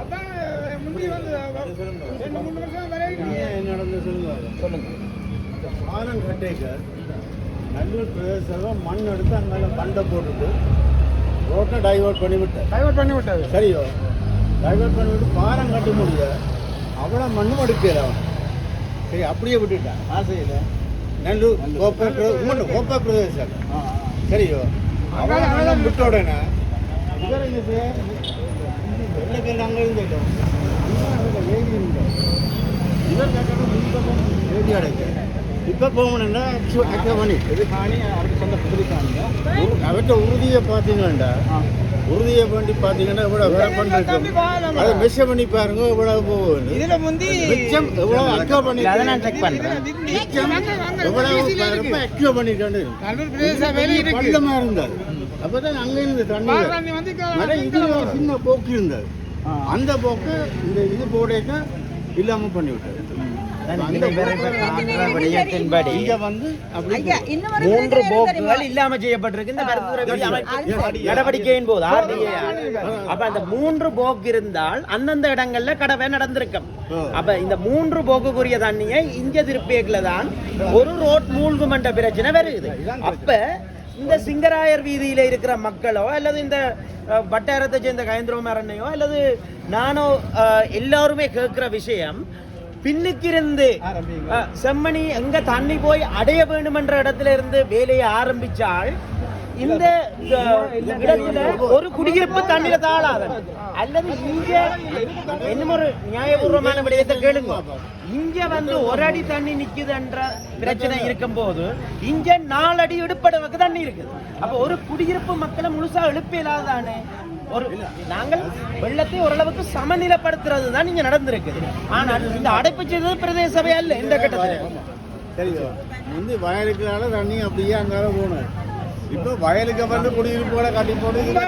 அதான் முந்தி வந்து ரெண்டு மூணு வருஷம் வரைக்கும் என்ன நடந்து சொல்லுங்க? சொல்லுங்க. பாலம் கட்டேக்க நல்லூர் பிரதேசம் மண் எடுத்து அங்க மேல பண்டை போட்டுட்டு ரோட்டை டைவர்ட் பண்ணி விட்டேன் டைவர்ட் பண்ணி விட்டது சரியோ? டைவர்ட் பண்ணி விட்டு பாலம் கட்ட முடிய அவ்வளோ மண்ணும் எடுக்கல சரி அப்படியே விட்டுட்டான். ஆசையில் நல்லூர் கோப்பை கோப்பை பிரதேசம். சரியோ? மண்ணம் விட்ட உடனே முன்பக்கம் வேதி அடைக்க இப்போ அக்கா பண்ணி இது காணி அவருக்கு சொந்த பகுதி காணிங்க. அவர்கிட்ட உறுதியை பார்த்தீங்கன்னா உறுதியை பண்ணி பார்த்தீங்கன்னா இவ்வளோ வேலை பண்ணிருக்கோம் அதை மெஷர் பண்ணி பாருங்க இவ்வளவு போகுது இதுல முந்தி மிச்சம் எவ்வளவு அக்கா பண்ணி அதை நான் check பண்றேன். மிச்சம் எவ்வளவு பாருங்க அக்கா பண்ணிட்டு நல்லூர் பிரதேச வேலை இருக்கு. பள்ளமா இருந்தாரு. அப்பதான் அங்க இருந்து தண்ணி வந்து சின்ன போக்கு இருந்தது அந்த போக்கு இந்த இது போடைக்க இல்லாம பண்ணி விட்டாரு அந்த விடயத்தின்படி இங்க வந்து அப்படி ஐயா இன்னும் ஒரு மூன்று போக்குகள்? இல்லாம செய்யப்பட்டிருக்கு. இந்த நடவடிக்கையின் போது. அப்ப அந்த மூன்று போக்கு இருந்தால் அந்தந்த இடங்கள்ல கடவை நடந்திருக்கும். அப்ப இந்த மூன்று போக்குக்குரிய தண்ணியை இங்க திருப்பியக்குல தான் ஒரு ரோட் மூழ்குமன்ற பிரச்சனை வருது அப்ப இந்த சிங்கராயர் வீதியில இருக்கிற மக்களோ அல்லது இந்த வட்டாரத்தை சேர்ந்த கயந்திரமரண்ணையோ அல்லது நானோ எல்லாருமே கேட்கிற விஷயம் பின்னுக்கிருந்து செம்மணி எங்க தண்ணி போய் அடைய வேண்டுமென்ற இடத்துல இருந்து வேலையை ஆரம்பிச்சால் இந்த இடத்துல ஒரு குடியிருப்பு தண்ணீர் தாழாத அல்லது இங்க என்ன ஒரு நியாயபூர்வமான விடயத்தை கேளுங்க. இங்க வந்து ஒரு அடி தண்ணி நிக்குதுன்ற பிரச்சனை இருக்கும் போது இங்க நாலு அடி இடுப்படவுக்கு தண்ணி இருக்குது. அப்ப ஒரு குடியிருப்பு மக்களை முழுசா எழுப்ப இல்லாதானே? ஒரு நாங்கள் வெள்ளத்தை ஓரளவுக்கு சமநிலைப்படுத்துறது தான் இங்க நடந்திருக்குது. ஆனால் இந்த அடைப்பு செய்தது பிரதேச சபை அல்ல இந்த கட்டத்தில். தெரியும். வந்து வயலுக்குனால தண்ணி அப்படியே அங்கால போகணும். இப்போ வயலுக்கு வந்து குடியிருப்போட கட்டி போட்டு இல்ல.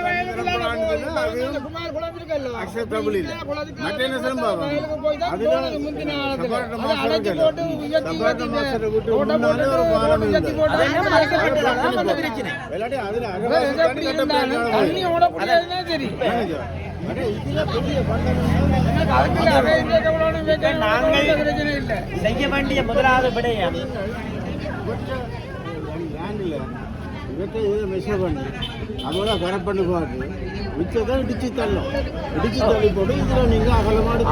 மற்ற என்ன நாங்கள் இல்லை செய்ய வேண்டிய முதலாவது விடயம் இவற்றை இதை மெஷர் பண்ணி. அதோட கரெக்ட் பண்ணி பார்த்து மிச்சத்தை இடிச்சு தள்ளும். இடிச்சு தள்ளி போட்டு இதில் நீங்கள் அகலமாடு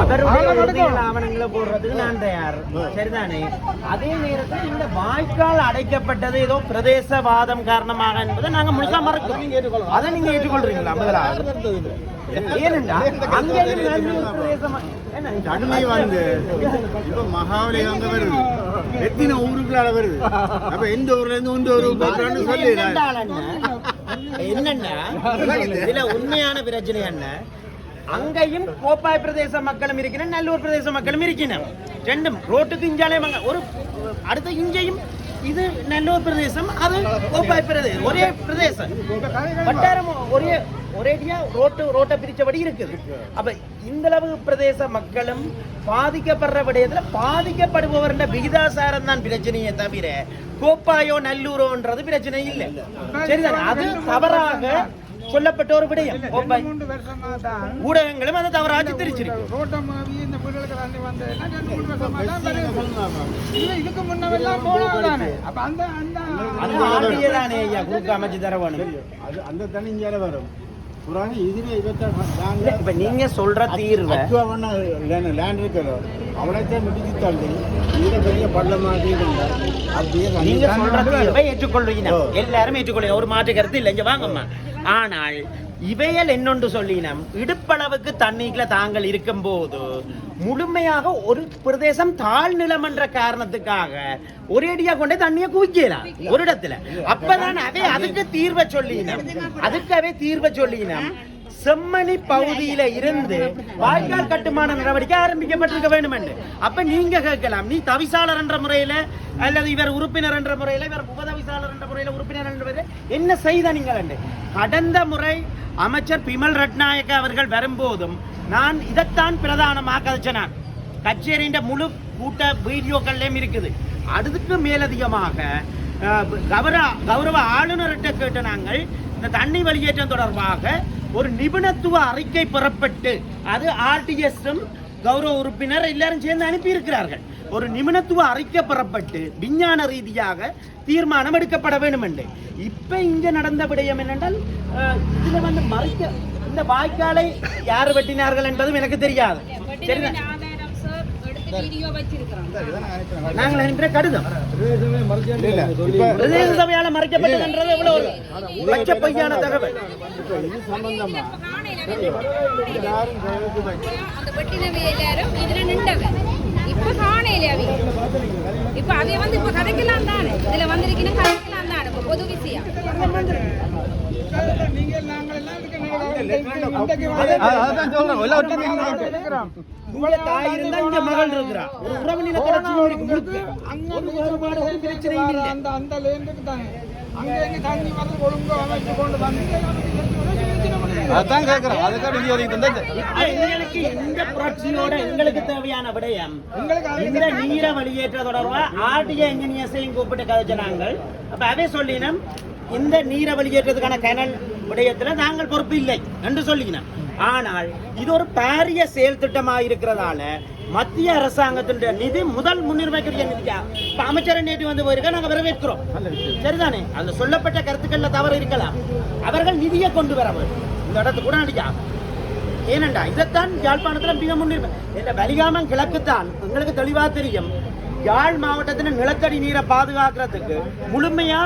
ஆவணங்களை போடுறதுக்கு நான் தயார். சரிதானே? அதே நேரத்தில் இந்த வாய்க்கால் அடைக்கப்பட்டது ஏதோ பிரதேசவாதம் காரணமாக என்பதை நாங்க முழுசா மறக்கிறோம். அதை நீங்க ஏற்றுக்கொள்றீங்களா முதலாவது? தண்ணி வந்து இப்போ மகாவலி அங்கே வருது. எத்தனை ஊருக்குள்ளால வருது? அப்போ எந்த ஊர்ல இருந்து சொல்லி என்ன? என்னன்னா இதுல உண்மையான பிரச்சனை என்ன? அங்கேயும் கோப்பாய் பிரதேச மக்களும் இருக்கணும் நல்லூர் பிரதேச மக்களும் இருக்கணும் ரெண்டும் ரோட்டுக்கு இஞ்சாலே ஒரு அடுத்த இங்கேயும் இது நல்லூர் பிரதேசம் அது கோப்பாய் பிரதேசம் ஒரே பிரதேசம். வட்டாரம் ஒரே ஒரேடியா ரோட்டு ரோட்டை பிரிச்சபடி இருக்குது. அப்ப இந்த அளவு பிரதேச மக்களும் பாதிக்கப்படுற விடயத்துல பாதிக்கப்படுபவர் விகிதாசாரம் தான் பிரச்சனையே தவிர கோப்பாயோ நல்லூரோன்றது பிரச்சனை இல்லை. சரிதானே? அது தவறாக சொல்லப்பட்ட ஒரு விடயம். ஊடகங்களும் அதை தவறாக திரிச்சிருக்கு. அந்த அந்த அந்த ஆண்டியே தானே வரும். புறாங்க இதுவே இவத்தை இல்ல, இப்ப நீங்க சொல்ற தீர்வை லேண்ட் இருக்கிறோ அவளைத்தான் மிடிச்சு தள்ளி இதில் பெரிய பள்ளமாக அப்படியே தண்ணி நீங்க சொல்ற வரும். தீர்வை ஏற்றுக்கொள்வீங்க எல்லாரும் ஏற்றுக்கொள்ளுங்க. ஒரு மாற்று கருத்து இல்லை இங்க வாங்கம்மா. ஆனால் இவையல் என்னொன்று சொல்லினம் இடுப்பளவுக்கு தண்ணீர்ல தாங்கள் இருக்கும்போது முழுமையாக ஒரு பிரதேசம் தாழ்நிலம் என்ற காரணத்துக்காக ஒரேடியா கொண்டே தண்ணியை குவிக்கலாம் ஒரு இடத்துல. அப்பதான் அவை அதுக்கு தீர்வை சொல்லினம். அதுக்கு அவை தீர்வை சொல்லினம். செம்மணி பகுதியில இருந்து வாய்க்கால் கட்டுமான நடவடிக்கை ஆரம்பிக்கப்பட்டிருக்க வேண்டும் என்று அப்ப நீங்க கேட்கலாம். நீ தவிசாளர் என்ற முறையில அல்லது இவர் உறுப்பினர் என்ற முறையில இவர் உபதவிசாளர் என்ற முறையில உறுப்பினர் என்ற முறையில என்ன செய்த நீங்கள் என்று. கடந்த முறை அமைச்சர் பிமல் ரட்நாயக்க அவர்கள் வரும்போதும் நான் இதைத்தான் பிரதானமாக கதைச்சனான் கச்சேரியின் முழு கூட்ட வீடியோக்கள்லயும் இருக்குது. அதுக்கு மேலதிகமாக கௌரவ கௌரவ ஆளுநர்கிட்ட கேட்ட நாங்கள் இந்த தண்ணி வெளியேற்றம் தொடர்பாக ஒரு நிபுணத்துவ அறிக்கை பெறப்பட்டு அது ஆர்டிஎஸும் கௌரவ உறுப்பினர் எல்லாரும் சேர்ந்து அனுப்பி இருக்கிறார்கள் ஒரு நிபுணத்துவ அறிக்கை பெறப்பட்டு விஞ்ஞான ரீதியாக தீர்மானம் எடுக்கப்பட வேண்டும் என்று இப்ப இங்க நடந்த விடயம் என்னென்றால் இதுல வந்து மறைக்க இந்த வாய்க்காலை யார் வெட்டினார்கள் என்பதும் எனக்கு தெரியாது. சரிதான்? வீடியோ வச்சிருக்கிறோம். நாங்கள் என்ற கடிதம். பிரதேச சபையால மறைக்கப்பட்டதுன்றது எவ்வளவு ஒரு பச்சை பொய்யான தகவல். அந்த வெட்டினவை எல்லாரும் இதுல நின்றவ இப்ப காணையில அவி. இப்ப அவைய வந்து இப்ப கதைக்கலாம் தானே. இதுல வந்திருக்கீங்க கதைக்கலாம் தானே. இப்ப பொது விஷயம் நீங்கள் நாங்கள் எல்லாம் இருக்க இன்றைக்கு வந்து இருக்கிறோம். இங்க தாய் இருந்தா இங்க மகள் இருக்கிறா. ஒரு உறவு நில பிரச்சனை இருக்கு. முழுக்க ஒரு வேறுபாடு ஒரு பிரச்சனையும் இல்லை. அந்த அந்த லேண்டுக்கு தானே. அங்க எங்க தண்ணி வந்து ஒழுங்கா அமைச்சு கொண்டு வந்து அதான் கேக்குறோம் அதுக்காக நிதி ஒதுக்கி தந்தா இப்ப எங்களுக்கு இந்த புரட்சியோட எங்களுக்கு தேவையான விடயம்? இந்த நீரை வெளியேற்ற தொடர்பா ஆர்டிஏ இன்ஜினியர்ஸையும் கூப்பிட்டு கதைச்ச நாங்கள். அப்ப அவே சொல்லினோம் இந்த நீரை வெளியேற்றதுக்கான கனல் விடயத்துல நாங்கள் பொறுப்பு இல்லை என்று சொல்லினோம் ஆனால் இது ஒரு பாரிய செயல் திட்டமாக இருக்கிறதால மத்திய அரசாங்கத்தினுடைய நிதி முதல் முன்னுரிமைக்குரிய நிதியா? இப்ப அமைச்சர் நேற்று வந்து போயிருக்க நாங்க வரவேற்கிறோம். சரிதானே? அதுல சொல்லப்பட்ட கருத்துக்கள்ல தவறு இருக்கலாம். அவர்கள் நிதியை கொண்டு வர வேண்டும். இந்த இடத்துக்கு கூட நடிக்கா ஏனண்டா இதைத்தான் யாழ்ப்பாணத்துல மிக முன்னுரிமை இந்த வலிகாமம் கிழக்குத்தான் உங்களுக்கு தெளிவா தெரியும். யாழ் மாவட்டத்தின் நிலத்தடி நீரை பாதுகாக்கிறதுக்கு முழுமையா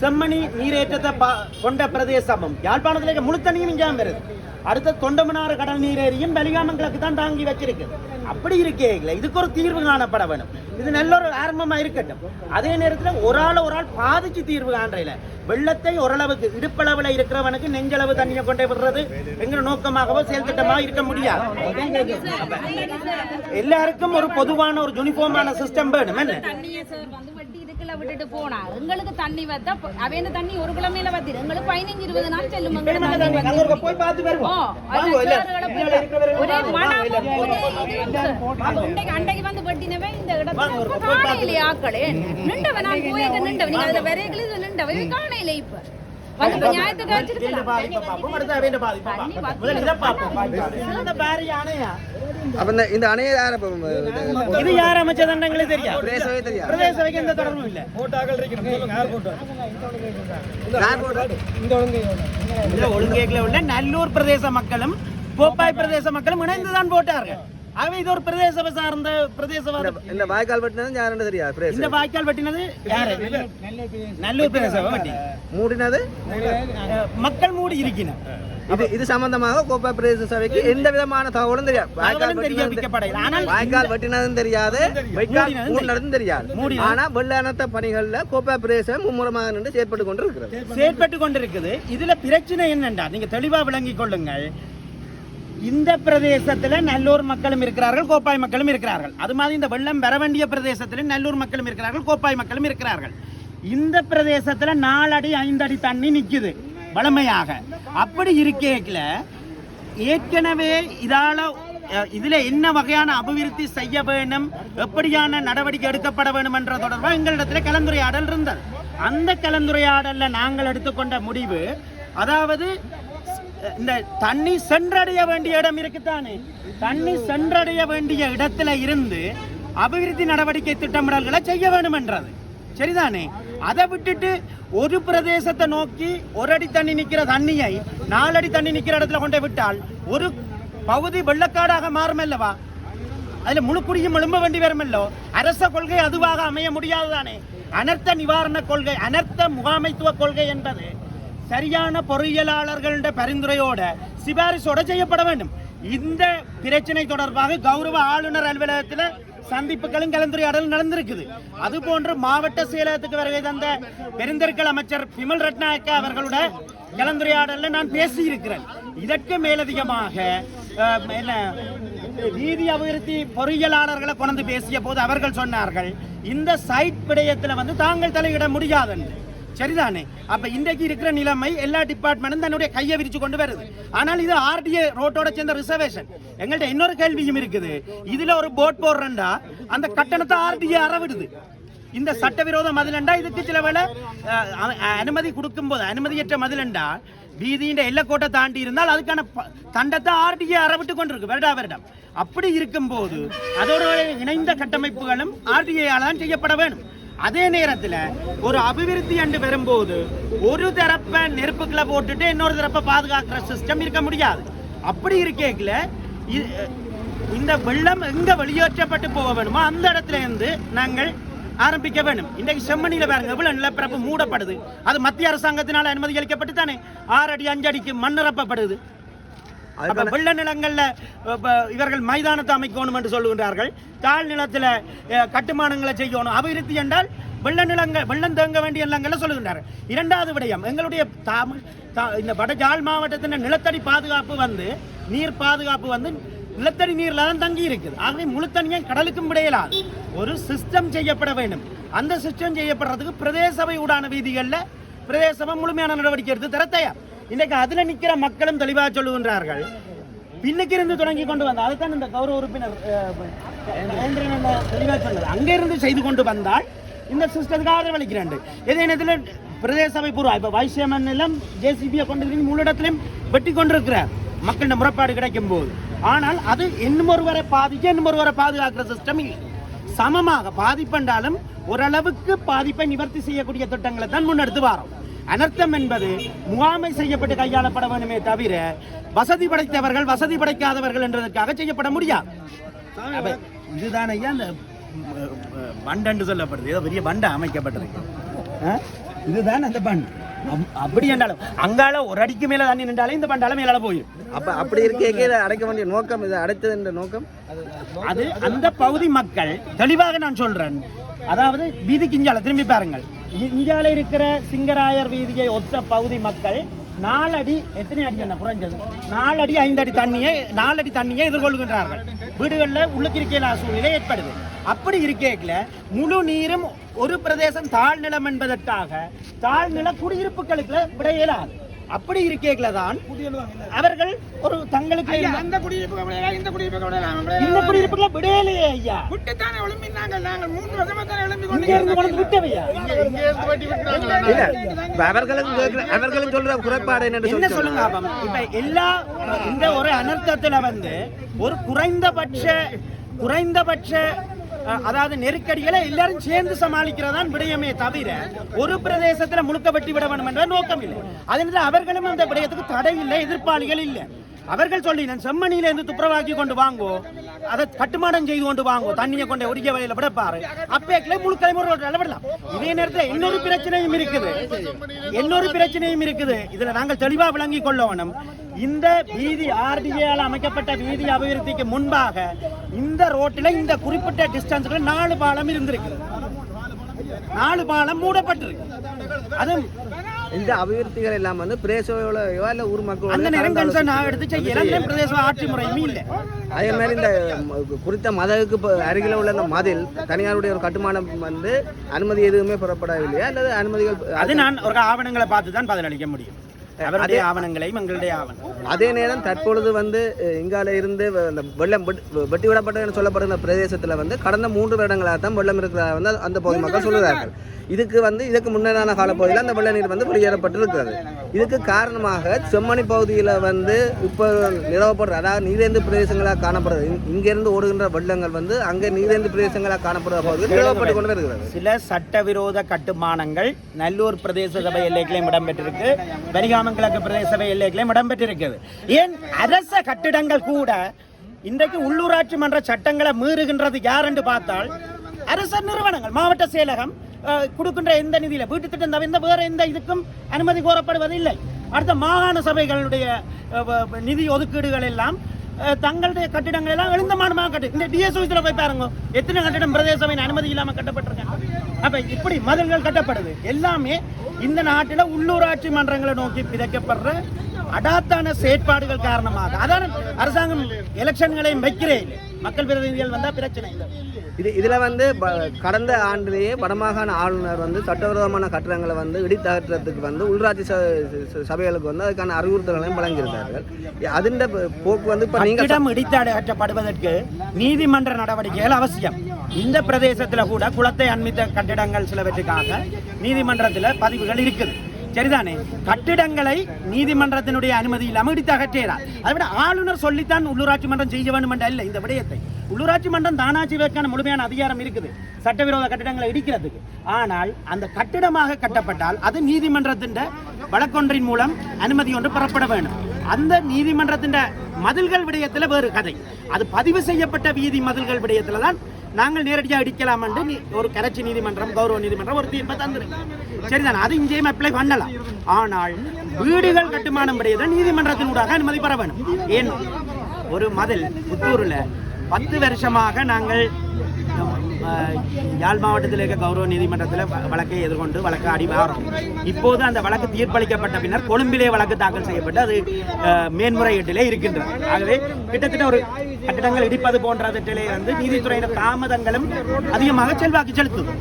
செம்மணி நீரேற்றத்தை பா- கொண்ட பிரதேசமும் யாழ்ப்பாணத்தில் இருக்க முழு இங்கே வருது. அடுத்த தொண்டமனாறு கடல் நீரேரியும் வலிகாமம் தான் தாங்கி வச்சிருக்கு. அப்படி இருக்கே இல்லை இதுக்கு ஒரு தீர்வு காணப்பட வேணும். இது நல்ல ஒரு ஆரம்பமாக இருக்கட்டும். அதே நேரத்தில் ஒரு ஆள் ஒரு ஆள் பாதிச்சு தீர்வு காண்றையில வெள்ளத்தை ஓரளவுக்கு இடுப்பளவில் இருக்கிறவனுக்கு நெஞ்சளவு தண்ணியை கொண்டே விடுறது எங்கிற நோக்கமாகவோ செயல்திட்டமாக இருக்க முடியாது. எல்லாருக்கும் ஒரு பொதுவான ஒரு யூனிஃபார்மான சிஸ்டம் வேணும் என்ன? வந்து இதுக்குள்ள விட்டுட்டு போனா எங்களுக்கு தண்ணி வத்தா அவன தண்ணி ஒரு கிழமையில வத்திரு எங்களுக்கு பதினஞ்சு இருபது நாள் செல்லும் அன்றைக்கு வந்து வெட்டினவன் இந்த இடத்துல காணையிலே ஆக்களே. நின்றவன் நான் போயிருக்க நின்றவன். நீங்க அதுல இதுல நின்றவன். காணையிலே இப்ப. வந்து. பாதிப்பை பாதிப்பை. முதல்ல இதை. இந்த பாரி யானையா? அப்ப இந்த இந்த அணையை யார் இது- யார் அமைச்சதுன்னு எங்களுக்கு தெரியாது. பிரதேசமே தெரியாது. பிரதேச சபைக்கு எந்த தொடர்பும் இல்ல. யார் போட்டா? இதுல ஒழுங்கேக்கில் உள்ள நல்லூர் பிரதேச மக்களும் கோப்பாய் பிரதேச மக்களும் இணைந்துதான் போட்டார்கள். ஆகவே இது ஒரு பிரதேச சபை சார்ந்த பிரதேசவாத இந்த வாய்க்கால் வெட்டினது யாருன்னு தெரியாது இந்த பிரதேசம் வாய்க்கால் வெட்டினது யாரு? நல்லூர் பிரதேச சபை வெட்டி. மூடினது? மக்கள் மூடி இருக்கணும். இது இது சம்பந்தமாக கோப்பா பிரதேச சபைக்கு எந்த விதமான தகவலும் தெரியாது. வாய்க்கால் வெட்டினது வாய்க்கால் வெட்டினதும் தெரியாது. வைக்கால் மூடினதும் தெரியாது. ஆனா வெள்ளானத்த பணிகள்ல கோப்பா பிரதேசம் மும்முரமாக நின்று செயற்பட்டு கொண்டு இருக்கிறது செயற்பட்டு கொண்டிருக்குது. இதுல பிரச்சனை என்னண்டா? நீங்க தெளிவா விளங்கிக் கொள்ளுங்கள். இந்த பிரதேசத்துல நல்லூர் மக்களும் இருக்கிறார்கள் கோப்பாய் மக்களும் இருக்கிறார்கள். அது மாதிரி இந்த வெள்ளம் வர வேண்டிய பிரதேசத்துல நல்லூர் மக்களும் இருக்கிறார்கள் கோப்பாய் மக்களும் இருக்கிறார்கள். இந்த பிரதேசத்துல நாலு அடி ஐந்து அடி தண்ணி நிக்குது. வளமையாக. அப்படி இருக்கேக்கல ஏற்கனவே இதால இதில் இதுல என்ன வகையான அபிவிருத்தி செய்ய வேண்டும் எப்படியான நடவடிக்கை எடுக்கப்பட வேண்டும் என்ற தொடர்பாக எங்களிடத்துல கலந்துரையாடல் இருந்தது. அந்த கலந்துரையாடல்ல நாங்கள் எடுத்துக்கொண்ட முடிவு அதாவது இந்த தண்ணி சென்றடைய வேண்டிய இடம் இருக்குத்தானே தண்ணி சென்றடைய வேண்டிய இடத்துல இருந்து அபிவிருத்தி நடவடிக்கை திட்டமிடல்களை செய்ய வேண்டும் என்றது சரிதானே? அதை விட்டுட்டு ஒரு பிரதேசத்தை நோக்கி ஒரு அடி தண்ணி நிற்கிற தண்ணியை நாலடி தண்ணி நிற்கிற இடத்துல கொண்டு விட்டால் ஒரு பகுதி வெள்ளக்காடாக மாறும் அல்லவா அதுல முழு எழும்ப வேண்டி வருமல்லோ? அரச கொள்கை அதுவாக அமைய முடியாதுதானே? அனர்த்த நிவாரண கொள்கை அனர்த்த முகாமைத்துவ கொள்கை என்பது சரியான பொறியியலாளர்களுடைய பரிந்துரையோட சிபாரிசோட செய்யப்பட வேண்டும். இந்த பிரச்சனை தொடர்பாக கௌரவ ஆளுநர் அலுவலகத்தில் சந்திப்புகளும் கலந்துரையாடல் நடந்திருக்குது. அது போன்று மாவட்ட செயலகத்துக்கு வருகை தந்த பெருந்தெருக்கள் அமைச்சர் பிமல் ரட்நாயக்க அவர்களோட கலந்துரையாடலில் நான் பேசியிருக்கிறேன். இதற்கு மேலதிகமாக என்ன வீதி அபிவிருத்தி பொறியியலாளர்களை கொண்டு பேசிய போது அவர்கள் சொன்னார்கள் இந்த சைட் விடயத்துல வந்து தாங்கள் தலையிட முடியாதுன்னு. சரிதானே? அப்ப இன்றைக்கு இருக்கிற நிலைமை எல்லா டிபார்ட்மெண்ட்டும் தன்னுடைய கையை விரிச்சு கொண்டு வருது. ஆனால் இது ஆர்டிஏ ரோட்டோட சேர்ந்த ரிசர்வேஷன் எங்கள்ட்ட இன்னொரு கேள்வியும் இருக்குது. இதுல ஒரு போட் போடுறேன்டா. அந்த கட்டணத்தை ஆர்டிஏ அறவிடுது. இந்த சட்டவிரோத மதிலண்டா? இதுக்கு சில வேலை அனுமதி கொடுக்கும் அனுமதி அனுமதியற்ற மதிலண்டா? வீதியின் எல்லைக்கோட்டை தாண்டி இருந்தால் அதுக்கான ப- தண்டத்தை ஆர்டிஏ அறவிட்டு கொண்டிருக்கு. வருடா வருடம். அப்படி இருக்கும்போது அதோட இணைந்த கட்டமைப்புகளும் ஆர்டிஏயால் தான் செய்யப்பட வேணும் அதே நேரத்துல ஒரு அபிவிருத்தி அண்டு வரும்போது ஒரு தரப்ப நெருப்புக்குள்ள போட்டுட்டு இன்னொரு தரப்ப பாதுகாக்கிற சிஸ்டம் இருக்க முடியாது. அப்படி இருக்கேக்கல இந்த வெள்ளம் எங்க வெளியேற்றப்பட்டு போக வேணுமோ அந்த இடத்துல இருந்து நாங்கள் ஆரம்பிக்க வேணும். இன்றைக்கு செம்மணியில் பாருங்க எவ்வளோ நிலப்பரப்பு மூடப்படுது. அது மத்திய அரசாங்கத்தினால் அனுமதி அளிக்கப்பட்டு தானே ஆறு அடி அஞ்சு அடிக்கு மண் நிரப்பப்படுது அப்ப வெள்ள நிலங்கள்ல இவர்கள் மைதானத்தை அமைக்கணும் என்று சொல்லுகின்றார்கள். தாழ் நிலத்துல கட்டுமானங்களை செய்யணும். அபிவிருத்தி என்றால் வெள்ள நிலங்கள் வெள்ளம் தேங்க வேண்டிய நிலங்களை சொல்லுகின்றார்கள். இரண்டாவது விடயம் எங்களுடைய தாம- தா- இந்த வட ஜாழ் மாவட்டத்தின் நிலத்தடி பாதுகாப்பு வந்து நீர் பாதுகாப்பு வந்து நிலத்தடி நீர்ல தான் தங்கி இருக்குது. ஆகவே முழு தனியாக கடலுக்கும் விடையலாது. ஒரு சிஸ்டம் செய்யப்பட வேண்டும். அந்த சிஸ்டம் செய்யப்படுறதுக்கு பிரதேச சபை ஊடான வீதிகள்ல பிரதேச சபை முழுமையான நடவடிக்கை எடுத்து தர தயார். இன்னைக்கு அதுல நிக்கிற மக்களும் தெளிவாக சொல்லுகின்றார்கள். பின்னுக்கு இருந்து தொடங்கி கொண்டு வந்தால் அதுதான் இந்த கௌரவ உறுப்பினர் அஹ், தெளிவாக சொன்னது. அங்கே இருந்து செய்து கொண்டு வந்தால் இந்த சிஸ்டத்துக்கு ஆதரவளிக்கிறேன் இதே நேரத்தில் பிரதேச சபை பூர்வா இப்போ வைசியமன் எல்லாம் ஜேசிபியை கொண்டு முழு இடத்துலையும் வெட்டி கொண்டிருக்கிறார். மக்களிட முறைப்பாடு கிடைக்கும் போது. ஆனால் அது இன்னும் ஒருவரை பாதிக்க இன்னும் ஒருவரை பாதுகாக்கிற சிஸ்டம் இல்லை. சமமாக பாதிப்பென்றாலும் ஓரளவுக்கு பாதிப்பை நிவர்த்தி செய்யக்கூடிய திட்டங்களை தான் முன்னெடுத்து வாரம். அனர்த்தம் என்பது முகாமை செய்யப்பட்டு கையாளப்பட வேண்டுமே தவிர வசதி படைத்தவர்கள் வசதி படைக்காதவர்கள் என்றதற்காக செய்யப்பட முடியாது. இதுதான் ஐயா அந்த பண்டன்று சொல்லப்படுது. ஏதோ பெரிய பண்டை அமைக்கப்பட்டிருக்கு? இதுதான் அந்த பண்ட். அப்- அப்படி என்றாலும் அங்கால ஒரு அடிக்கு மேல தண்ணி நின்றாலே இந்த பண்டால மேலால போயிடும் அப்ப அப்படி இருக்கே அடைக்க வேண்டிய நோக்கம் இதை அடைத்தது என்ற நோக்கம்? அது அந்த பகுதி மக்கள் தெளிவாக நான் சொல்றேன். அதாவது வீதி கிஞ்சால திரும்பி பாருங்கள். இந்தியாவில் இருக்கிற சிங்கராயர் வீதியை ஒத்த பகுதி மக்கள் நாலடி எத்தனை அடி என்ன குறைஞ்சது? நாலடி ஐந்து அடி தண்ணியை நாலடி தண்ணியை எதிர்கொள்கின்றார்கள். வீடுகளில் உள்ளுக்கிருக்கையில சூழ்நிலை ஏற்படுது. அப்படி இருக்கேக்கில் முழு நீரும் ஒரு பிரதேசம் தாழ்நிலம் என்பதற்காக தாழ்நில குடியிருப்புகளுக்கு விட இயலாது. அப்படி இருக்கேக்கல தான் அவர்கள் ஒரு தங்களுக்கு ஐயா, இருந்த- அந்த விடையலாம், இந்த விடையலாம். இந்த குடியிருப்புகளை விடையிலேயே ஐயா. விட்டுத்தானே நாங்கள் மூன்று வருஷமா தானே எழும்பி இங்க இருந்து கொண்டு விட்டவையா? அவர்களும் அவர்களும் சொல்ற குறைபாடு என்ன சொல்லி. சொல்லுங்க இப்ப எல்லா இந்த ஒரு அனர்த்தத்துல வந்து ஒரு குறைந்தபட்ச குறைந்தபட்ச அதாவது நெருக்கடிகளை எல்லாரும் சேர்ந்து சமாளிக்கிறதான் விடயமே தவிர ஒரு பிரதேசத்துல முழுக்க வெட்டி விட வேண்டும் என்ற நோக்கம் இல்லை. அதனால அவர்களும் அந்த விடயத்துக்கு தடை இல்லை எதிர்ப்பாளிகள் இல்லை. அவர்கள் சொல்லி நான் செம்மணியில இருந்து துப்புரவாக்கி கொண்டு வாங்கோ. அதை கட்டுமானம் செய்து கொண்டு வாங்கோ. தண்ணியை கொண்டு ஒடிக்க வழியில விட பாரு அப்பே முழு தலைமுறை விடலாம் இதே நேரத்தில் இன்னொரு பிரச்சனையும் இருக்குது. இன்னொரு பிரச்சனையும் இருக்குது. இதுல நாங்கள் தெளிவாக விளங்கி கொள்ள வேணும் இந்த வீதி ஆர்டிஏல அமைக்கப்பட்ட வீதி அபிவிருத்திக்கு முன்பாக இந்த ரோட்டில் இந்த குறிப்பிட்ட டிஸ்டன்ஸ்ல நாலு பாலம் இருந்திருக்கு. நாலு பாலம் மூடப்பட்டிருக்கு. அது இந்த அபிவிருத்திகள் எல்லாம் வந்து பிரேசோட இல்ல ஊர் மக்களோட அந்த நேரம் கன்சர்ன் எடுத்து செய்யலாம் பிரதேச ஆட்சி முறையுமே இல்லை. அதே மாதிரி இந்த குறித்த மதகுக்கு அருகில் உள்ள இந்த மதில் தனியாருடைய ஒரு கட்டுமானம் வந்து அனுமதி எதுவுமே பெறப்படவில்லையா? அல்லது அனுமதிகள் அது நான் ஒரு ஆவணங்களை பார்த்து தான் பதிலளிக்க முடியும். அவருடைய ஆவணங்களையும் எங்களுடைய ஆவணம் அதே நேரம் தற்பொழுது வந்து இங்கால இருந்து இந்த வெள்ளம் வெட்- வெட்டி விடப்பட்டதுன்னு சொல்லப்படுற பிரதேசத்தில் வந்து கடந்த மூன்று வருடங்களாக தான் வெள்ளம் இருக்கிறதா வந்து அந்த பகுதி மக்கள் சொல்லுகிறார்கள். இதுக்கு வந்து இதுக்கு முன்னதான காலப்பகுதியில் அந்த வெள்ள நீர் வந்து வெளியேறப்பட்டிருக்கிறது. இதுக்கு காரணமாக செம்மணி பகுதியில் வந்து இப்போ நிலவப்படுற அதாவது நீரேந்து பிரதேசங்களாக காணப்படுறது. இங்கேருந்து ஓடுகின்ற வெள்ளங்கள் வந்து அங்கே நீரேந்து பிரதேசங்களாக காணப்படுற பகுதியில் நிலவப்பட்டு கொண்டு வருகிறது. சில சட்டவிரோத கட்டுமானங்கள் நல்லூர் பிரதேச சபை எல்லைகளையும் இடம்பெற்றிருக்கு. வரிகாமங்கிழக்கு பிரதேச சபை எல்லைகளையும் இடம்பெற்றிருக்குது ஏன் அரச கட்டிடங்கள் கூட இன்றைக்கு உள்ளூராட்சி மன்ற சட்டங்களை மீறுகின்றது யார் என்று பார்த்தால் அரச நிறுவனங்கள். மாவட்ட செயலகம் கொடுக்கின்ற எந்த நிதியில்? வீட்டு திட்டம் தவிர்த்த வேற எந்த இதுக்கும் அனுமதி கோரப்படுவதில்லை. அடுத்த மாகாண சபைகளுடைய நிதி ஒதுக்கீடுகள் எல்லாம் தங்களுடைய கட்டிடங்கள் எல்லாம் எழுந்தமானமாக கட்டு இந்த டிஎஸ் ஆஃபீஸில் போய் பாருங்க. எத்தனை கட்டிடம் பிரதேச சபையின் அனுமதி இல்லாமல் கட்டப்பட்டிருக்காங்க? அப்ப இப்படி மதில்கள் கட்டப்படுது. எல்லாமே இந்த நாட்டில் உள்ளூராட்சி மன்றங்களை நோக்கி விதைக்கப்படுற அடாத்தான செயற்பாடுகள் காரணமாக. அதான் அரசாங்கம் எலெக்ஷன்களையும் வைக்கிறே இல்லை மக்கள் பிரதிநிதிகள் வந்தால் பிரச்சனை இல்லை. இது இதில் வந்து ப- கடந்த ஆண்டிலேயே வடமாகாண ஆளுநர் வந்து சட்டவிரோதமான கட்டடங்களை வந்து இடித்தகற்றத்துக்கு வந்து உள்ளாட்சி ச- சபைகளுக்கு வந்து அதுக்கான அறிவுறுத்தல்களையும் வழங்கியிருந்தார்கள். அதிண்ட போக்கு வந்து இப்போ நீங்கள் கட்டிடம் நீதிமன்ற நடவடிக்கைகள் அவசியம். இந்த பிரதேசத்தில் கூட குளத்தை அண்மித்த கட்டிடங்கள் சிலவற்றுக்காக நீதிமன்றத்தில் பதிவுகள் இருக்குது. சரிதானே? கட்டிடங்களை நீதிமன்றத்தினுடைய அனுமதி இல்லாமல் இடித்து அகற்றியலாம் அதை விட ஆளுநர் சொல்லித்தான் உள்ளூராட்சி மன்றம் செய்ய வேண்டும் என்ற இல்லை இந்த விடயத்தை. உள்ளூராட்சி மன்றம் தானாட்சிவதற்கான முழுமையான அதிகாரம் இருக்குது. சட்டவிரோத கட்டிடங்களை இடிக்கிறதுக்கு. ஆனால் அந்த கட்டிடமாக கட்டப்பட்டால் அது நீதிமன்றத்தின் வழக்கொன்றின் மூலம் அனுமதி ஒன்று பெறப்பட வேண்டும். அந்த நீதிமன்றத்தின் மதில்கள் விடயத்தில் வேறு கதை. அது பதிவு செய்யப்பட்ட வீதி மதில்கள் விடயத்தில் தான் நாங்கள் நேரடியாக இடிக்கலாம் என்று நீ- ஒரு கரைச்சி நீதிமன்றம் கௌரவ நீதிமன்றம் ஒரு தீர்ப்பை தந்துருக்கு. சரிதான்? அது இங்கேயும் அப்ளை பண்ணலாம். ஆனால் வீடுகள் கட்டுமானம் விடயத்தில் நீதிமன்றத்தினூடாக அனுமதி பெற வேண்டும். ஏன்? ஒரு மதில் புத்தூரில் பத்து வருஷமாக நாங்கள் யாழ் மாவட்டத்தில் இருக்க கௌரவ நீதிமன்றத்தில் வழக்கை எதிர்கொண்டு வழக்கு அடி இப்போது அந்த வழக்கு தீர்ப்பளிக்கப்பட்ட பின்னர் கொழும்பிலே வழக்கு தாக்கல் செய்யப்பட்டு அது மேன்முறையீட்டிலே இருக்கின்றது. ஆகவே கிட்டத்தட்ட ஒரு கட்டிடங்கள் இடிப்பது போன்றவற்றிலே வந்து நீதித்துறையின் தாமதங்களும் அதிகமாக செல்வாக்கு செலுத்துது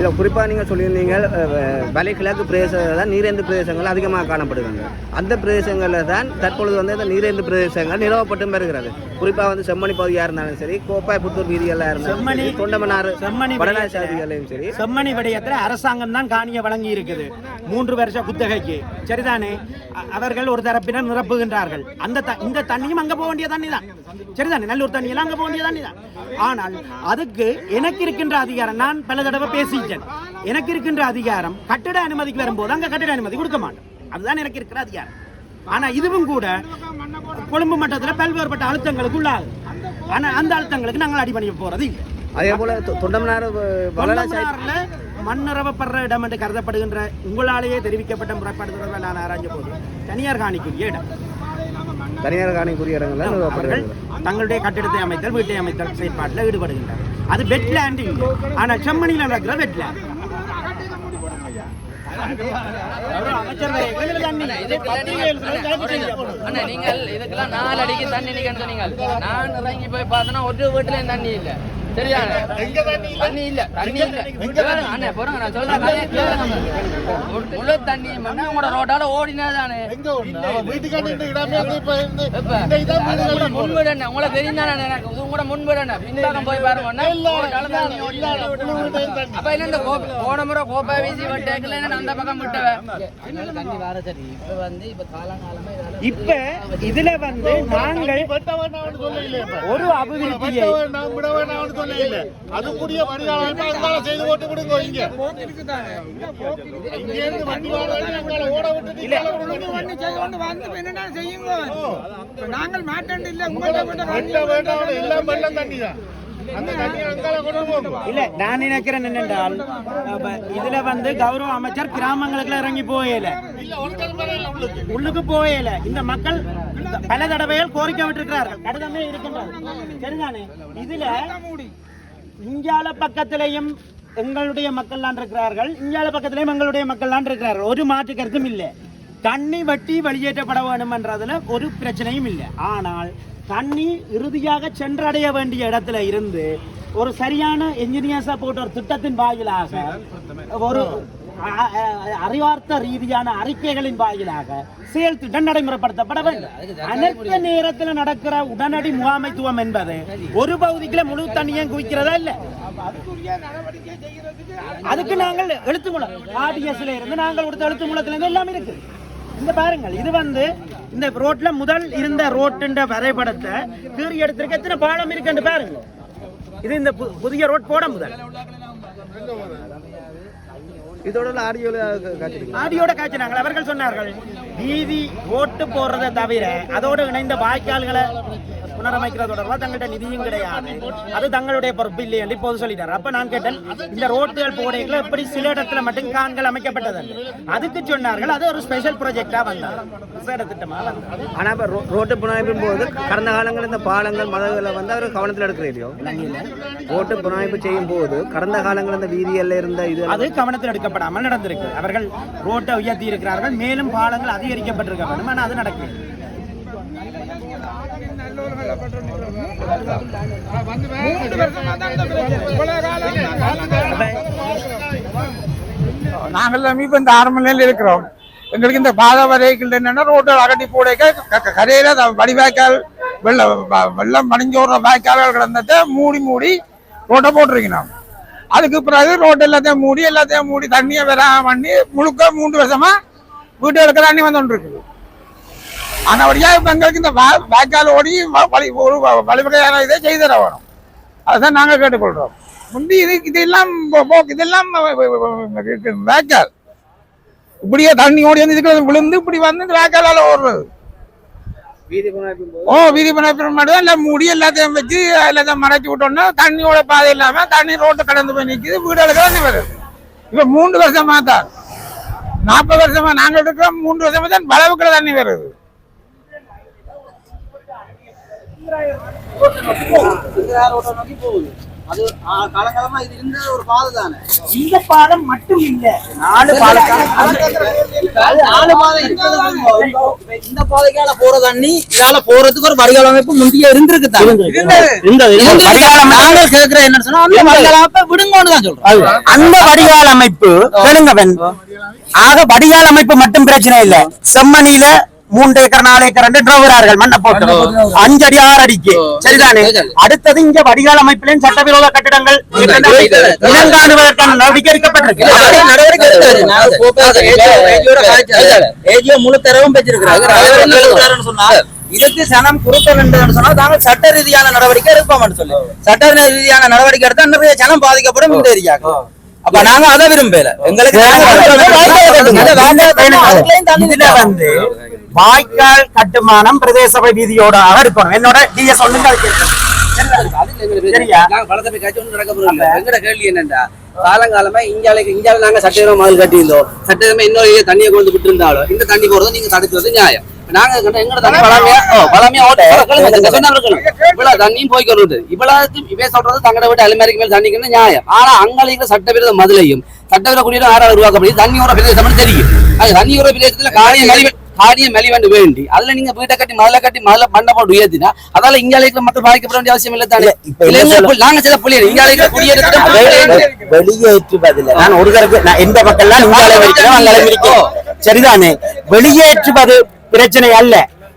இதில் குறிப்பாக நீங்கள் சொல்லியிருந்தீங்க அஹ், வலை கிழக்கு பிரதேசங்கள் தான் நீரேந்து பிரதேசங்கள் அதிகமாக காணப்படுகிறாங்க அந்த பிரதேசங்களில் தான் தற்பொழுது வந்து இந்த நீரேந்து பிரதேசங்கள் நிலவப்பட்டும் வருகிறது. குறிப்பாக வந்து செம்மணி பகுதியாக இருந்தாலும் சரி கோப்பாய் புத்தூர் வீதிகளாக இருந்தாலும் சரி, தொண்டமனார் செம்மணி வடநாடு விடயத்துல- சாதிகளையும் சரி. செம்மணி விடயத்தில் அரசாங்கம் தான் காணிய வழங்கி இருக்குது மூன்று வருஷ குத்தகைக்கு. சரிதானே? அவர்கள் ஒரு தரப்பினர் நிரப்புகின்றார்கள். அந்த த- இந்த தண்ணியும் அங்க போக வேண்டிய தண்ணி தான். சரிதானே? நல்லூர் தண்ணியெல்லாம் அங்கே அங்க போக வேண்டிய தண்ணி தான். ஆனால் அதுக்கு எனக்கு இருக்கின்ற அதிகாரம் நான் பல தடவை பேசிட்டேன் எனக்கு இருக்கின்ற அதிகாரம் கட்டிட அனுமதிக்கு வரும்போது அங்க கட்டிட அனுமதி கொடுக்க மாட்டேன் அதுதான் எனக்கு இருக்கிற அதிகாரம். ஆனா இதுவும் கூட கொழும்பு மட்டத்தில் பல்வேறுபட்ட அழுத்தங்களுக்கு உள்ளாகுது ஆனா அந்த அழுத்தங்களுக்கு நாங்கள் அடிபணிய போறது இல்லை அதே போல் தொண்டமனார் தொண்டமனார்ல மண்ணிறவப்படுற இடம் என்று கருதப்படுகின்ற உங்களாலேயே தெரிவிக்கப்பட்ட முறைப்பாடு தொடர்பாக நான் ஆராய்ஞ்ச போது தனியார் காணிக்குரிய இடம். தனியார் காணிக்குரிய அவர்கள் நிறுவப்படுகிறது தங்களுடைய கட்டிடத்தை அமைத்தல் வீட்டை அமைத்தல் செயற்பாட்டில் ஈடுபடுகின்றனர். அது பெட்லேண்ட் இல்லை ஆனால் செம்மணியில் நடக்கிற அண்ணா நீங்கள் இதுக்கெல்லாம் நாலு அடிக்கு தண்ணி நீங்கள் நான் இறங்கி போய் பார்த்தேன்னா ஒரு வீட்டுலயும் தண்ணி இல்ல. சரியா தண்ணி இல்ல? தண்ணி இல்ல கேளுங்க, அண்ணே போறங்க நான் சொல்றேன் கதையை கேளுங்க. உள்ள- தண்ணி மண்ணா உங்களோட ரோட்டால ஓடினா தானே முன்வீடு என்ன உங்களை தெரியும் தானே எனக்கு. இது உங்களோட முன்வீடு என்ன பின்பக்கம் போய் பாருங்க அப்ப என்ன இந்த கோப்பை போன முறை கோப்பை வீசி விட்டேக்கல என்ன அந்த பக்கம் விட்டவன் தண்ணி வர சரி. இப்ப வந்து இப்ப காலங்காலமா இப்ப இதுல வந்து நாங்கள் ஒரு அபிவிருத்தியை அதுக்குரிய பரிகாரம் அங்கால செய்து போட்டு விடுங்க இங்க. இங்க இருந்து வண்டி அங்கால ஓட விட்டுட்டு என்னடா செய்யுங்க? நாங்கள் மாட்டேன் இல்ல. உங்கள்ட்ட வேண்டாம். எல்லாம் வெள்ளம் தண்ணி தான் அந்த தண்ணி அங்கால கொண்டு போகும் இல்ல நான் நினைக்கிறேன் என்னென்றால் இதுல வந்து கௌரவ அமைச்சர் கிராமங்களுக்கு இறங்கி போயல. இல்ல இல்ல உள்ளுக்கு போயல. இந்த மக்கள் பல தடவைகள் கோரிக்கை விட்டிருக்கிறார்கள். கடிதமே இருக்கின்றது. சரிதானே? இதுல இஞ்சால பக்கத்திலையும் எங்களுடைய மக்கள்லாம் இருக்கிறார்கள். இஞ்சால பக்கத்திலையும் எங்களுடைய மக்கள்லாம் இருக்கிறார்கள். ஒரு மாற்று கருத்தும் இல்லை. தண்ணி வட்டி வெளியேற்றப்பட வேண்டும் என்றதுல ஒரு பிரச்சனையும் இல்லை. ஆனால் தண்ணி இறுதியாக சென்றடைய வேண்டிய இடத்துல இருந்து ஒரு சரியான என்ஜினியர்ஸா போட்ட ஒரு திட்டத்தின் வாயிலாக ஒரு அறிவார்த்த ரீதியான அறிக்கைகளின் வாயிலாக செயல் திட்டம் நடைமுறைப்படுத்தப்பட வேண்டும். அனைத்து நேரத்தில் நடக்கிற உடனடி முகாமைத்துவம் என்பது ஒரு பகுதிக்குள்ள முழு தண்ணியும் குவிக்கிறதா இல்ல? அதுக்கு நாங்கள் எழுத்து மூலம் ஆர்டிஎஸ்ல இருந்து நாங்கள் கொடுத்த எழுத்து மூலத்துல இருந்து எல்லாம் இருக்கு. இந்த பாருங்கள் இது வந்து இந்த ரோட்ல முதல் இருந்த ரோட்டுன்ற வரைபடத்தை கீறி எடுத்திருக்க எத்தனை பாலம் இருக்குன்னு பாருங்க இது இந்த புதிய ரோட் போட முதல். இதோட ஆடியோல ஆடியோட காய்ச்சினாங்க. அவர்கள் சொன்னார்கள் வீதி ஓட்டு போடுறதை தவிர அதோடு இணைந்த வாய்க்கால்களை புனரமைக்கிற தொடர்பாக தங்கள்கிட்ட நிதியும் கிடையாது. அது தங்களுடைய பொறுப்பு இல்லை என்று இப்போது சொல்லிட்டார். அப்ப நான் கேட்டேன் இந்த ரோட்டுகள் போடைகள் எப்படி சில இடத்துல மட்டும் கான்கள் அமைக்கப்பட்டது அதுக்கு சொன்னார்கள் அது ஒரு ஸ்பெஷல் ப்ராஜெக்டா வந்தார் விசேட திட்டமா? வந்தார் ஆனால் இப்போ ரோட்டு புனரமைப்பும் போது கடந்த காலங்களில் இந்த பாலங்கள் மதங்களை வந்து அவர் கவனத்தில் எடுக்கிறீரியோ ரோட்டு புனரமைப்பு செய்யும் போது கடந்த காலங்களில் இந்த வீதிகளில் இருந்த இது அது கவனத்தில் எடுக்கப்படாமல் நடந்திருக்கு. அவர்கள் ரோட்டை உயர்த்தி இருக்கிறார்கள் மேலும் பாலங்கள் அதிகரிக்கப்பட்டிருக்க வேண்டும். ஆனால் அது நடக்கவில்லை நல்லோர்களை பற்றி மூன்று வருஷமா தான் இந்த பிரச்சனை இவ்வளவு காலம் நாங்கள் இப்போ இந்த ஆரம்ப நிலையில் இருக்கிறோம். எங்களுக்கு இந்த பாதை வரைகள் என்னன்னா ரோட்டை அகட்டி போடைக்க கரையில த- வடிவாய்க்கால் வெள்ளம் வெள்ளம் மடிஞ்சோடுற வாய்க்கால்கள் கிடந்ததை மூடி மூடி ரோட்டை போட்டிருக்கணும். அதுக்கு பிறகு ரோட் எல்லாத்தையும் மூடி எல்லாத்தையும் மூடி தண்ணியை வர பண்ணி முழுக்க மூன்று வருஷமா வீட்டு எடுக்க தண்ணி வந்து இருக்குது ஆனபடியா இப்ப எங்களுக்கு இந்த வாய்க்கால் ஓடி வழி ஒரு வழிவகையான இதை செய்து தர வேணும். அதுதான் நாங்க கேட்டுக்கொள்றோம். முந்தி இது இதெல்லாம் போ- போ- இதெல்லாம் வ- வ- வ- இருக்கு, வாய்க்கால். இப்படியே தண்ணி ஓடி வந்து இதுக்குள்ள விழுந்து இப்படி வந்து இந்த வாய்க்காலால ஓடுறது. ஓ வீதி பண்ண மட்டும் எல்லாம் மூடி எல்லாத்தையும் வச்சு எல்லாத்தையும் மறைச்சு விட்டோம்னா தண்ணியோட பாதை இல்லாம தண்ணி ரோட்டை கடந்து போய் நிக்குது வீடுகளுக்கு தண்ணி வருது. இப்ப மூன்று வருஷமா தான். நாற்பது வருஷமா நாங்கள் இருக்கிறோம் மூன்று வருஷமா தான் வளவுக்குள்ள தண்ணி வருது அது காலகாலமா இது இருந்த ஒரு பாதை தானே இந்த பாலம் மட்டும் இல்ல. நாலு இந்த பாதைக்கால போற தண்ணி இதால போறதுக்கு ஒரு வடிகால் அமைப்பு முந்தைய இருந்திருக்கு நாங்கள் கேட்கிற என்ன சொன்னா அந்த வடிகால் அமைப்பை விடுங்கன்னு தான் சொல்றோம். அந்த வடிகால் அமைப்பு கேளுங்கவன் ஆக வடிகால் அமைப்பு மட்டும் பிரச்சனை இல்ல. செம்மணியில மூன்று ஏக்கர் நாலு ஏக்கர் என்று டிரவரார்கள் மண்ணை போட்டு. அஞ்சு அடி ஆறு அடிக்கு. சரிதானே? அடுத்தது இங்க வடிகால் அமைப்பிலையும் சட்டவிரோத கட்டிடங்கள் இனங்காணுவதற்கான நடவடிக்கை எடுக்கப்பட்டிருக்கு முழு தரவும் பெற்றிருக்கிறாரு. இதுக்கு சனம் என்று சொன்னா நாங்கள் சட்ட ரீதியான நடவடிக்கை எடுப்போம்னு சொல்லி. சட்ட ரீதியான நடவடிக்கை எடுத்தா நிறைய ஜனம் பாதிக்கப்படும் இந்த ஏரியாக்கு அப்ப நாங்க அதை விரும்பல. எங்களுக்கு வாய்க்கால் கட்டுமானம் பிரதேச வீதியோட இருக்கணும். என்னோட நாங்க என்னண்டா? காலங்காலமா இந்தியாவுக்கு இந்தியாவில நாங்க சட்டவிரோத மகள் கட்டியிருந்தோம். சட்டவிரோதமா இன்னொரு தண்ணியை கொண்டு விட்டு இருந்தாலும் இந்த தண்ணி போறதை நீங்க தடுக்கிறது நியாயம். நாங்க எங்கட தண்ணி பழமையா ஓ, பழமையா ஓட்ட இவ்வளவு தண்ணியும் போய் கொண்டு இவ்வளவு இவே சொல்றது தங்கட விட்டு அலுமாரிக்கு மேல தண்ணிக்கு நியாயம். ஆனா அங்க சட்டவிரோத மதுளையும் சட்டவிரோத குடியிலும் ஆறாவது உருவாக்கப்படி தண்ணி ஒரு பிரதேசம் தெரியும். அது தண்ணி ஒரு பிரதேசத்துல காரிய மெலி காரிய மெலிவண்டு வேண்டி. அதுல நீங்க வீட்டை கட்டி மதுளை கட்டி மதுளை பண்ண போட்டு உயர்த்தினா அதால இந்தியாவில இருக்கிற மக்கள் பாதிக்கப்பட வேண்டிய அவசியம் இல்லை தானே? நாங்க செய்த புள்ளியர் இந்தியாவில இருக்கிற குடியேற்ற வெளியேற்றுவதில்லை நான் ஒரு நான் எந்த பக்கம்லாம் இங்கால வைக்கிறோம் அங்கால இருக்கோம் சரிதானே? வெளியேற்றுவது பிரச்சனை அல்ல.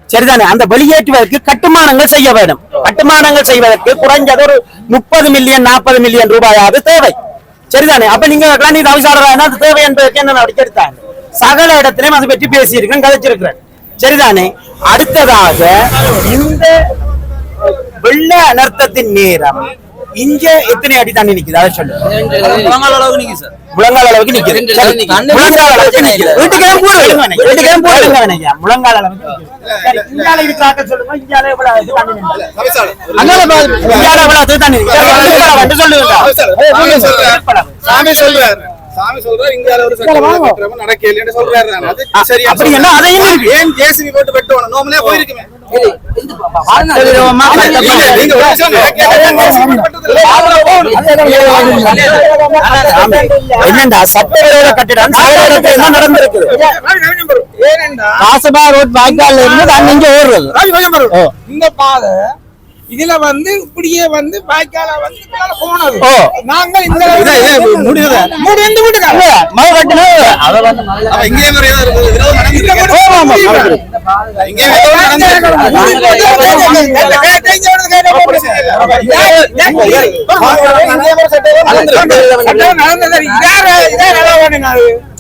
சரிதானே? அந்த வெளியேற்றுவதற்கு கட்டுமானங்கள் செய்ய வேண்டும். கட்டுமானங்கள் செய்வதற்கு குறைஞ்சது ஒரு முப்பது மில்லியன் நாற்பது மில்லியன் ரூபாயாவது தேவை. சரிதானே? அப்ப நீங்க நீ தவிசாரா அது தேவை என்பதற்கு என்ன நடவடிக்கை எடுத்தாங்க? சகல இடத்திலையும் அதை பற்றி பேசியிருக்கேன் கதைச்சிருக்கிறேன். சரிதானே? அடுத்ததாக இந்த வெள்ள அனர்த்தத்தின் நேரம் இங்க எத்தனை அடி தண்ணி நிக்குது? அதை சொல்லு. முழங்கால் அளவுக்கு நீங்க சார். முழங்கால் அளவுக்கு நிக்குது. நிக்குது. முழங்கால் அளவுக்கு நிக்குது. வீட்டுக்கே போடுங்க வீட்டுக்கே போடுங்க. முழங்கால் அளவுக்கு நிக்குது. சரி, இந்தியால இருக்கிறாக்க சொல்லுங்க. இந்தியால எவ்வளவு தண்ணி நிக்குது? இந்தியால எவ்வளவு தண்ணி நிக்குது? சொல்லுங்க சாமி சொல்றாரு. சாமி சொல்றாரு இந்தியால ஒரு சட்டம் நடக்கலைன்னு சொல்றாரு தானே. அது சரியா அப்படி என்ன அதையும் இருக்கு. ஏன் ஜேசிபி போட்டு வெட்டுவானோ நோமலே போயிருக்குமே. நீங்க சட்டவிரோத கட்டிடம் காசபா ரோட் வாய்க்கால்ல இருந்து இங்க ஓடுறது. இந்த பாதை இதுல வந்து இப்படியே வந்து வாய்க்கால வந்து போனது. ஓ. நாங்கள் இந்த முடியுதா? மூடி எந்த வீட்டுக்கார மழை கட்டினா அதை வந்து இங்கே ஒரு ஏதோ இருக்குது. விரோதம்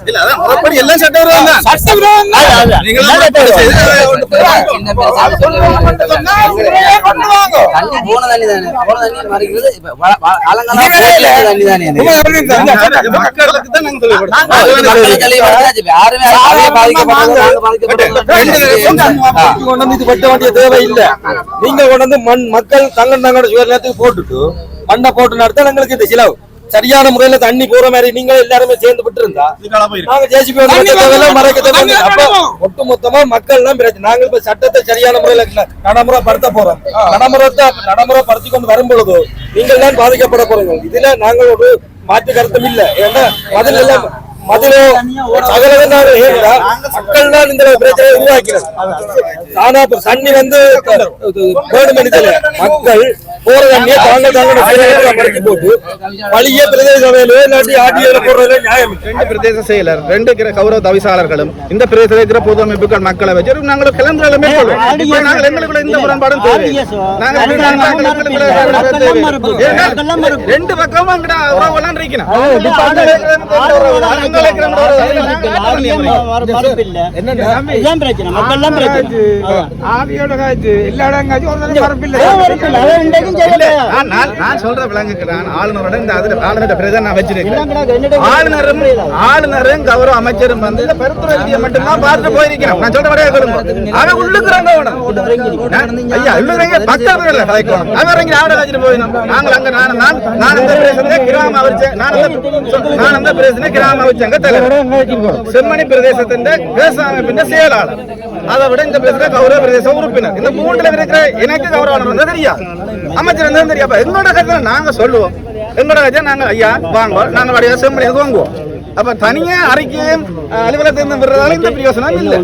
இல்ல, அதான் முறைப்படி எல்லாம் தான். தண்ணி போன தண்ணி தானே போன தண்ணி மறைக்கிறது காலங்காலமா தண்ணி தானே வந்து யாருமே. கொண்டு இது வெட்ட வேண்டிய தேவை இல்ல நீங்க கொண்டு வந்து மண் மக்கள் தங்க தங்களோட சுயநலத்துக்கு போட்டுட்டு மண்ணை போட்டு நடத்த எங்களுக்கு இந்த செலவு சரியான முறையில தண்ணி போற மாதிரி நீங்க எல்லாருமே சேர்ந்து விட்டு இருந்தா நாங்க ஜேசிபி மறைக்க ஒட்டு மொத்தமா மக்கள் தான் பிரச்சனை. நாங்க இப்ப சட்டத்தை சரியான முறையில ந- நடைமுறைப்படுத்த போறோம். நடைமுறை நடைமுறைப்படுத்தி கொண்டு வரும் பொழுது நீங்கள் தான் பாதிக்கப்பட போறீங்க. இதுல நாங்கள் ஒரு மாற்று கருத்தும் இல்ல. ஏன்னா பதில் எல்லாம் மதுரோ மக்கள் தான் இந்த பிரச்சனையை உருவாக்கிறது ஆனா இப்ப தண்ணி வந்து மக்கள் போற தண்ணியை தாங்க தாங்க பறிச்சு போட்டு பழைய பிரதேச சபையிலோ இல்லாட்டி ஆர்டிஓல போடுறதுல நியாயம். ரெண்டு பிரதேச செயலர் ரெண்டு கிர- கௌரவ தவிசாளர்களும் இந்த இருக்கிற பொது அமைப்புகள் மக்களை வச்சு நாங்கள் கலந்துரையாடல் மேற்கொள்வோம் நாங்கள் எங்களுக்குள்ள இந்த முரண்பாடும் ரெண்டு பக்கமும் அங்கட உறவுலாம் இருக்கணும் எல்லா இடம் ஒரு தடவை நான் சொல்ற விளங்குக்கு நான் ஆளுநரோட இந்த அதுல ஆளுநர் பிரதமர் நான் வச்சிருக்கேன். ஆளுநரும் ஆளுநரும் கௌரவ அமைச்சரும் வந்து இந்த பெருத்துறை விதியை மட்டும்தான் பார்த்து போயிருக்கிறோம் நான் சொல்ற விடையா கேளுங்க. அவன் உள்ளுக்குறாங்க ஐயா உள்ளுக்குறங்க இல்ல கதைக்கணும் அவன் இறங்கி ஆவட வச்சுட்டு போயிடும் நாங்கள் அங்க நான் நான் நான் அந்த பிரதேசத்துல கிராம அவச்சேன் நான் அந்த நான் அந்த பிரதேசத்துல கிராம அவச்சங்க தலைவர். செம்மணி பிரதேசத்தின் விவசாய அமைப்பின் செயலாளர். அதை விட இந்த பிரதேசத்துல கௌரவ பிரதேச உறுப்பினர். இந்த மூன்றுல இருக்கிற எனக்கு கௌரவம் தெரியாது அமைச்சர் வந்து தெரியும். எங்களோட கருத்துல நாங்க சொல்லுவோம். எங்களோட கருத்தை நாங்க ஐயா வாங்குவோம். நாங்க வடிவா செம்மணி வாங்குவோம்? அப்ப தனியா அறிக்கையும் அஹ், அலுவலகத்திலிருந்து விடுறதால இந்த பிரயோசனம் இல்லை.